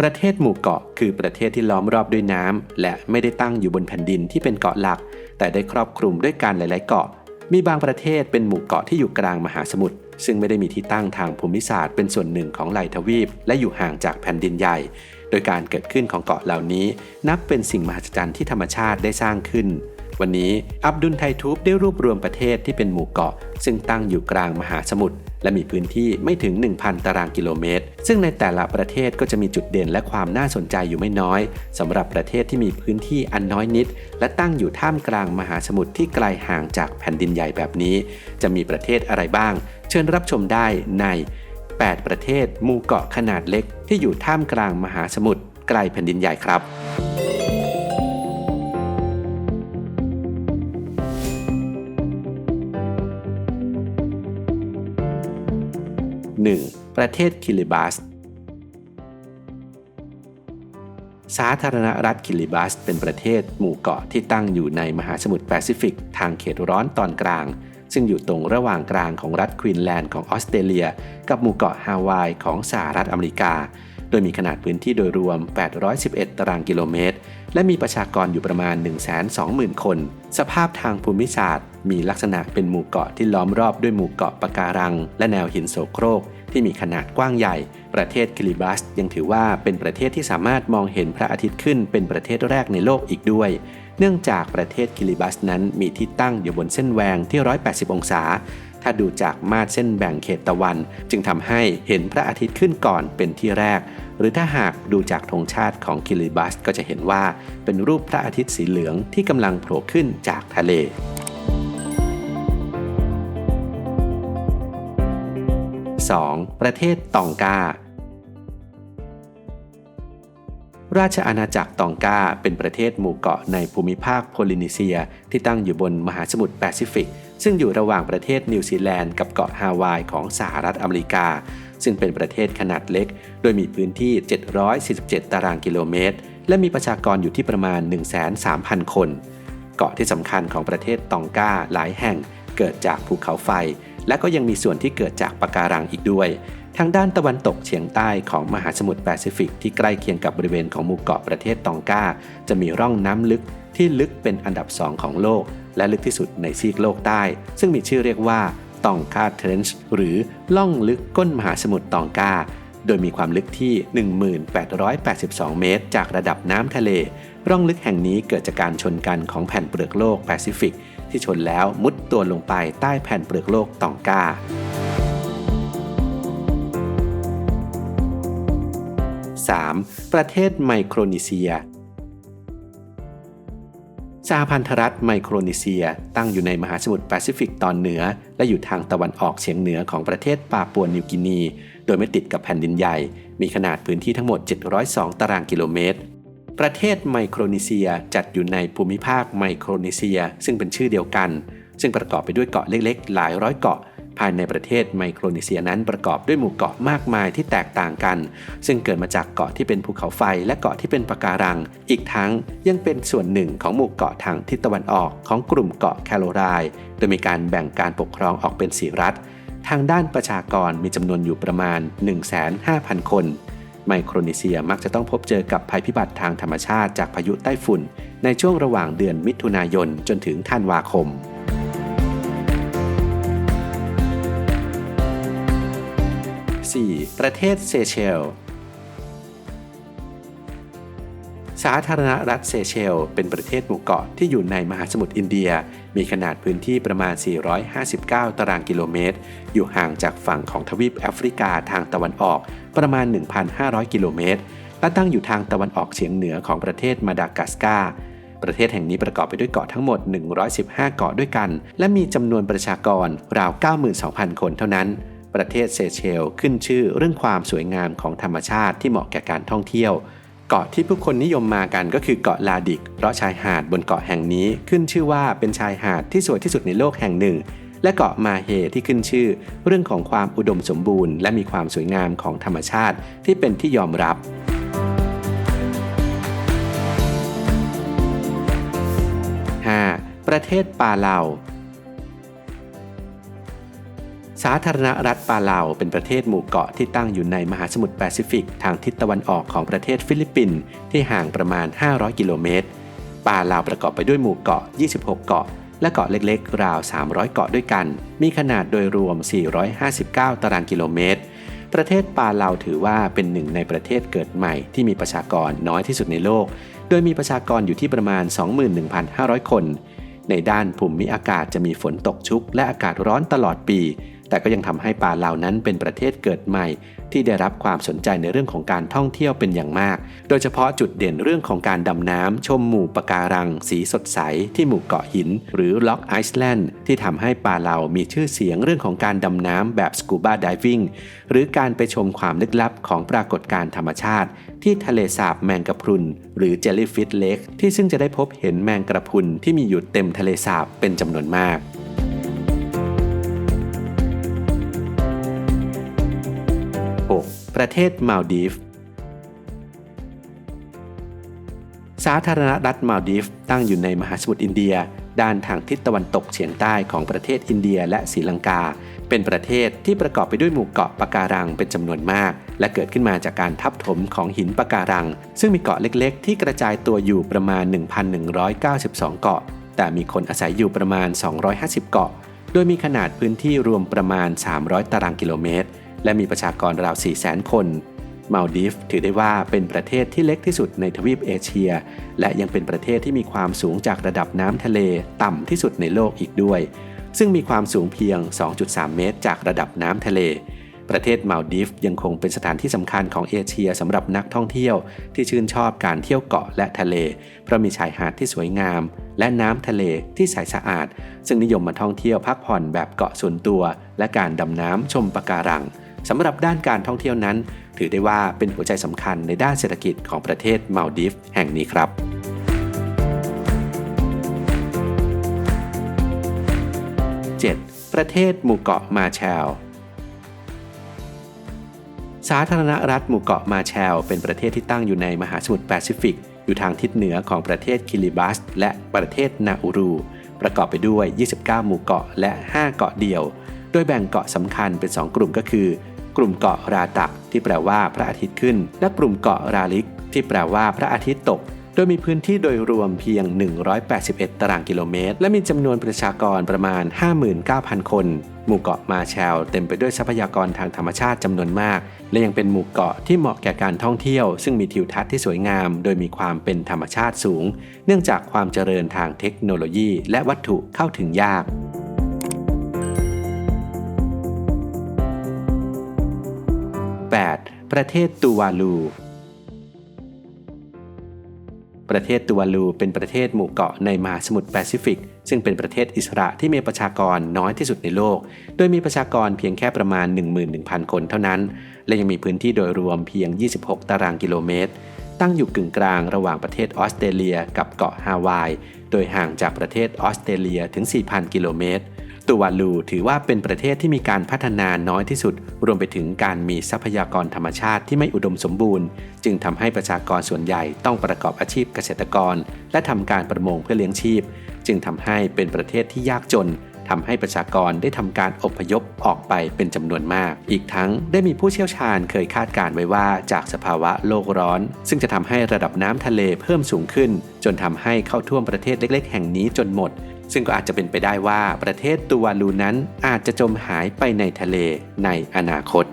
ประเทศหมู่เกาะคือประเทศที่ล้อมรอบด้วยน้ำและไม่ได้ตั้งอยู่บนแผ่นดินที่เป็นเกาะหลัก แต่ได้ครอบคลุมด้วยการหลาย ๆ เกาะ มีบางประเทศเป็นหมู่เกาะที่อยู่กลางมหาสมุทรซึ่งไม่ได้มีที่ตั้งทางภูมิศาสตร์เป็นส่วนหนึ่งของไหลทวีป และอยู่ห่างจากแผ่นดินใหญ่ โดยการเกิดขึ้นของเกาะเหล่านี้ นับเป็นสิ่งมหัศจรรย์ที่ธรรมชาติได้สร้างขึ้น วันนี้อับดุลไททูบได้รวบรวมประเทศที่เป็นหมู่เกาะ ซึ่งตั้งอยู่กลางมหาสมุทรและมีพื้นที่ไม่ถึง 1,000 ตารางกิโลเมตร ซึ่งในแต่ละประเทศก็จะมีจุดเด่นและความน่าสนใจอยู่ไม่น้อยสำหรับประเทศที่มีพื้นที่อันน้อยนิด และตั้งอยู่ท่ามกลางมหาสมุทรที่ไกลห่างจากแผ่นดินใหญ่แบบนี้ จะมีประเทศอะไรบ้าง เชิญรับชมได้ใน 8 ประเทศหมู่เกาะขนาดเล็ก ที่อยู่ท่ามกลางมหาสมุทรไกลแผ่นดินใหญ่ครับ 1. ประเทศคิริบัสสาธารณรัฐคิริบัส เป็นประเทศหมู่เกาะที่ตั้งอยู่ในมหาสมุทรแปซิฟิก ทางเขตร้อนตอนกลาง ซึ่งอยู่ตรงระหว่างกลางของรัฐควีนแลนด์ของออสเตรเลีย กับหมู่เกาะฮาวายของสหรัฐอเมริกา โดยมีขนาดพื้นที่โดยรวม 811 ตารางกิโลเมตร และมีประชากรอยู่ประมาณ 120,000 คน สภาพทางภูมิศาสตร์ มีลักษณะเป็นหมู่เกาะที่ล้อมรอบด้วยหมู่เกาะปะการัง และแนวหินโสโครกที่มีขนาดกว้างใหญ่ ประเทศคิริบัสยังถือว่าเป็นประเทศที่สามารถมองเห็นพระอาทิตย์ขึ้นเป็นประเทศแรกในโลกอีกด้วย เนื่องจากประเทศคิริบัสนั้นมีที่ตั้งอยู่บนเส้นแหวงที่ 180 องศา ถ้าดูจากมาตรเส้นแบ่งเขตตะวัน จึงทำให้เห็นพระอาทิตย์ขึ้นก่อนเป็นที่แรก หรือถ้าหากดูจากธงชาติของคิริบัสก็จะเห็นว่าเป็นรูปพระอาทิตย์สีเหลืองที่กำลังโผล่ขึ้นจากทะเล 2. ประเทศตองกา ราชอาณาจักรตองกาเป็นประเทศหมู่เกาะในภูมิภาคโพลินีเซีย ที่ตั้งอยู่บนมหาสมุทรแปซิฟิก ซึ่งอยู่ระหว่างประเทศนิวซีแลนด์กับเกาะฮาวายของสหรัฐอเมริกา ซึ่งเป็นประเทศขนาดเล็ก โดยมีพื้นที่ 747 ตารางกิโลเมตร และมีประชากรอยู่ที่ประมาณ 13,000คน เกาะที่สำคัญของประเทศตองกาหลายแห่งเกิดจากภูเขาไฟ และก็ยังมีส่วนที่เกิดจากปะการังอีกด้วย ทางด้านตะวันตกเฉียงใต้ของมหาสมุทรแปซิฟิกที่ใกล้เคียงกับบริเวณของหมู่เกาะประเทศตองกาจะมีร่องน้ำลึกที่ลึกเป็นอันดับสองของโลก และลึกที่สุดในซีกโลกใต้ ซึ่งมีชื่อเรียกว่าตองกาเทรนช์หรือล่องลึกก้นมหาสมุทรตองกาโดยมีความลึกที่ 1882 เมตร จากระดับน้ำทะเล ร่องลึกแห่งนี้เกิดจากการชนกันของแผ่นเปลือกโลกแปซิฟิก ที่ชนแล้วมุดตัวลงไปใต้แผ่นเปลือกโลกตองกา 3. ประเทศไมโครนีเซียสหพันธรัฐไมโครนีเซีย ตั้งอยู่ในมหาสมุทรแปซิฟิกตอนเหนือ และอยู่ทางตะวันออกเฉียงเหนือของประเทศปาปัวนิวกินี โดยไม่ติดกับแผ่นดินใหญ่ มีขนาดพื้นที่ทั้งหมด 702 ตารางกิโลเมตร ประเทศไมโครนีเซียจัดอยู่ในภูมิภาคไมโครนีเซีย ซึ่งเป็นชื่อเดียวกัน ซึ่งประกอบไปด้วยเกาะเล็กๆ หลายร้อยเกาะ ภายในประเทศไมโครนีเซียนั้นประกอบด้วยหมู่เกาะมากมายที่แตกต่างกัน ซึ่งเกิดมาจากเกาะที่เป็นภูเขาไฟและเกาะที่เป็นปะการัง อีกทั้งยังเป็นส่วนหนึ่งของหมู่เกาะทางทิศตะวันออกของกลุ่มเกาะแคโรไลน์โดยมีการแบ่งการปกครองออกเป็นสีรัฐ ทางด้านประชากรมีจำนวนอยู่ประมาณ 15,000 คน ไมโครนีเซียมักจะต้องพบเจอกับภัยพิบัติทางธรรมชาติจากพายุไต้ฝุ่น ในช่วงระหว่างเดือนมิถุนายนจนถึงธันวาคม 4. ประเทศเซเชล สาธารณรัฐเซเชล เป็นประเทศหมู่เกาะที่อยู่ในมหาสมุทรอินเดีย มีขนาดพื้นที่ประมาณ 459 ตารางกิโลเมตร อยู่ห่างจากฝั่งของทวีปแอฟริกาทางตะวันออกประมาณ 1,500 กิโลเมตรและตั้งอยู่ทางตะวันออกเฉียงเหนือของประเทศมาดากัสการ์ประเทศแห่งนี้ประกอบไปด้วยเกาะทั้งหมด 115 เกาะด้วยกัน และมีจำนวนประชากรราว 92,000 คนเท่านั้น ประเทศเซเชล ขึ้นชื่อเรื่องความสวยงามของธรรมชาติที่เหมาะแก่การท่องเที่ยว เกาะที่ผู้คนนิยมมากันก็คือเกาะลาดิก เพราะชายหาดบนเกาะแห่งนี้ขึ้นชื่อว่าเป็นชายหาดที่สวยที่สุดในโลกแห่งหนึ่ง และเกาะมาเฮที่ขึ้นชื่อ เรื่องของความอุดมสมบูรณ์ และมีความสวยงามของธรรมชาติที่เป็นที่ยอมรับประเทศปาเลา สาธารณรัฐปาเลาเป็นประเทศหมู่เกาะที่ตั้งอยู่ในมหาสมุทรแปซิฟิกทางทิศตะวันออกของประเทศฟิลิปปินส์ที่ห่างประมาณ 500 กิโลเมตร ปาเลาประกอบไปด้วยหมู่เกาะ 26 เกาะ และเกาะเล็กๆ ราว 300 เกาะด้วยกัน มีขนาดโดยรวม 459 ตารางกิโลเมตร ประเทศปาเลาถือว่าเป็นหนึ่งในประเทศเกิดใหม่ที่มีประชากรน้อยที่สุดในโลก โดยมีประชากรอยู่ที่ประมาณ 21,500 คน ในด้านภูมิอากาศจะมีฝนตกชุกและอากาศร้อนตลอดปี แต่ก็ยังทำให้ป่าเหล่านั้นเป็นประเทศเกิดใหม่ ที่ได้รับความสนใจในเรื่องของการท่องเที่ยวเป็นอย่างมาก โดยเฉพาะจุดเด่นเรื่องของการดำน้ำชมหมู่ปะการัง สีสดใส ที่หมู่เกาะหิน หรือล็อกไอซ์แลนด์ที่ทำให้ป่าเหล่ามีชื่อเสียงเรื่องของการดำน้ำแบบสกูบาดิวิ่งหรือการไปชมความลึกลับของปรากฏการณ์ธรรมชาติ ที่ทะเลสาบแมงกะพรุน หรือเจลลี่ฟิชเลกที่ซึ่งจะได้พบเห็นแมงกระพรุนที่มีอยู่เต็มทะเลสาบเป็นจำนวนมาก ประเทศมาลดีฟ สาธารณรัฐมาลดีฟตั้งอยู่ในมหาสมุทรอินเดีย ด้านทางทิศตะวันตกเฉียงใต้ของประเทศอินเดียและศรีลังกา เป็นประเทศที่ประกอบไปด้วยหมู่เกาะปะการังเป็นจำนวนมาก และเกิดขึ้นมาจากการทับถมของหินปะการัง ซึ่งมีเกาะเล็กๆ ที่กระจายตัวอยู่ประมาณ 1,192 เกาะ แต่มีคนอาศัยอยู่ประมาณ 250 เกาะ โดยมีขนาดพื้นที่รวมประมาณ 300 ตารางกิโลเมตร และมีประชากรราว 400,000 คนมาลดีฟถือได้ว่าเป็นประเทศที่เล็กที่สุดในทวีปเอเชีย และยังเป็นประเทศที่มีความสูงจากระดับน้ำทะเลต่ำที่สุดในโลกอีกด้วย ซึ่งมีความสูงเพียง 2.3 เมตร จากระดับน้ำทะเล ประเทศมาลดีฟยังคงเป็นสถานที่สำคัญของเอเชียสำหรับนักท่องเที่ยว ที่ชื่นชอบการเที่ยวเกาะและทะเล เพราะมีชายหาดที่สวยงาม และน้ำทะเลที่ใสสะอาด ซึ่งนิยมมาท่องเที่ยวพักผ่อนแบบเกาะส่วนตัว และการดำน้ำชมปะการัง สำหรับด้านการท่องเที่ยวนั้น ถือได้ว่าเป็นหัวใจสำคัญในด้านเศรษฐกิจของประเทศมาลดีฟแห่งนี้ครับ 7. ประเทศหมู่เกาะมาแชลสาธารณรัฐหมู่เกาะมาแชลเป็นประเทศที่ตั้งอยู่ในมหาสมุทรแปซิฟิก อยู่ทางทิศเหนือของประเทศคิริบัส และประเทศนาอูรู ประกอบไปด้วย 29 หมู่เกาะและ 5 เกาะเดียว โดยแบ่งเกาะสำคัญเป็น 2 กลุ่มก็คือ กลุ่มเกาะราตัก ที่แปลว่าพระอาทิตย์ขึ้น และกลุ่มเกาะราลิก ที่แปลว่าพระอาทิตย์ตก โดยมีพื้นที่โดยรวมเพียง 181 ตารางกิโลเมตร และมีจำนวนประชากรประมาณ 59,000 คน หมู่เกาะมาแชลเต็มไปด้วยทรัพยากรทางธรรมชาติจำนวนมาก และยังเป็นหมู่เกาะที่เหมาะแก่การท่องเที่ยว ซึ่งมีทิวทัศน์ที่สวยงาม โดยมีความเป็นธรรมชาติสูง เนื่องจากความเจริญทางเทคโนโลยี และวัตถุเข้าถึงยาก ประเทศตูวาลู ประเทศตูวาลูเป็นประเทศหมู่เกาะในมหาสมุทรแปซิฟิก ซึ่งเป็นประเทศอิสระที่มีประชากรน้อยที่สุดในโลก โดยมีประชากรเพียงแค่ประมาณ 11,000 คนเท่านั้น และยังมีพื้นที่โดยรวมเพียง 26 ตารางกิโลเมตร ตั้งอยู่กึ่งกลางระหว่างประเทศออสเตรเลียกับเกาะฮาวาย โดยห่างจากประเทศออสเตรเลียถึง 4,000 กิโลเมตร ตูวาลูถือว่าเป็นประเทศที่มีการพัฒนาน้อยที่สุด รวมไปถึงการมีทรัพยากรธรรมชาติที่ไม่อุดมสมบูรณ์ จึงทำให้ประชากรส่วนใหญ่ต้องประกอบอาชีพเกษตรกร และทำการประมงเพื่อเลี้ยงชีพ จึงทำให้เป็นประเทศที่ยากจนทำให้ประชากรได้ทำการอพยพออกไปเป็นจำนวนมาก อีกทั้งได้มีผู้เชี่ยวชาญเคยคาดการไว้ว่าจากสภาวะโลกร้อน ซึ่งจะทำให้ระดับน้ำทะเลเพิ่มสูงขึ้น จนทำให้เข้าท่วมประเทศเล็ก ๆ แห่งนี้จนหมด ซึ่งก็อาจจะเป็นไปได้ว่าประเทศตูวาลูนั้นอาจจะจมหายไปในทะเลในอนาคต